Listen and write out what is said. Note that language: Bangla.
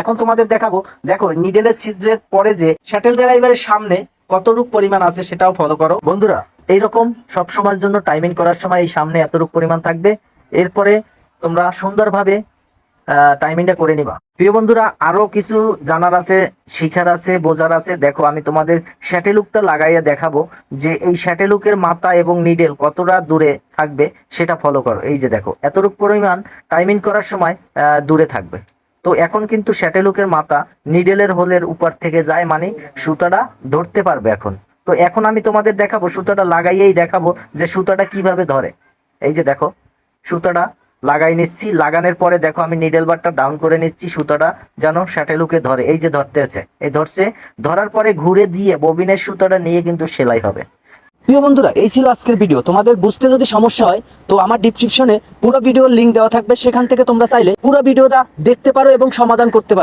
এখন তোমাদের দেখাবো, দেখো নিডেলের ছিদ্রের পরে যে শ্যাটেল ড্রাইভারের সামনে কতটুক পরিমাণ আছে সেটাও ফলো করো। বন্ধুরা, এইরকম সব সময়ের জন্য টাইমিং করার সময় এই সামনে এতটুক পরিমাণ থাকবে। এরপরে তোমরা সুন্দরভাবে টাইমিংটা করে নিবা। প্রিয় বন্ধুরা, আরও কিছু জানার আছে, শিখার আছে, বোঝার আছে। দেখো, আমি তোমাদের শ্যাটেলুকটা লাগাইয়া দেখাবো যে এই শ্যাটেলুকের মাথা এবং নিডেল কতটা দূরে থাকবে সেটা ফলো করো। এই যে দেখো এতটুক পরিমাণ টাইমিং করার সময় দূরে থাকবে। তো এখন কিন্তু শ্যাটেলুকের মাথা নিডেলের হোলের উপর থেকে যায় মানে সুতাটা ধরতে পারবে এখন। তো এখন আমি তোমাদের দেখাবো, সুতাটা লাগাইয়েই দেখাবো যে সুতাটা কীভাবে ধরে। এই যে দেখো, সুতাটা লাগাই নিচ্ছি, লাগানোর পরে দেখো আমি নিডেল বারটা ডাউন করে নিচ্ছি, সুতাটা যেন শ্যাটেলুকে ধরে। এই যে ধরতেছে, এই ধরছে, ধরার পরে ঘুরে দিয়ে ববিনের সুতাটা নিয়ে কিন্তু সেলাই হবে। প্রিয় বন্ধুরা, এই ছিল আজকের ভিডিও তোমাদের বুঝতে যদি সমস্যা হয়, তো আমার ডিসক্রিপশনে পুরো ভিডিওর লিঙ্ক দেওয়া থাকবে। সেখান থেকে তোমরা চাইলে পুরো ভিডিওটা দেখতে পারো এবং সমাধান করতে পারো।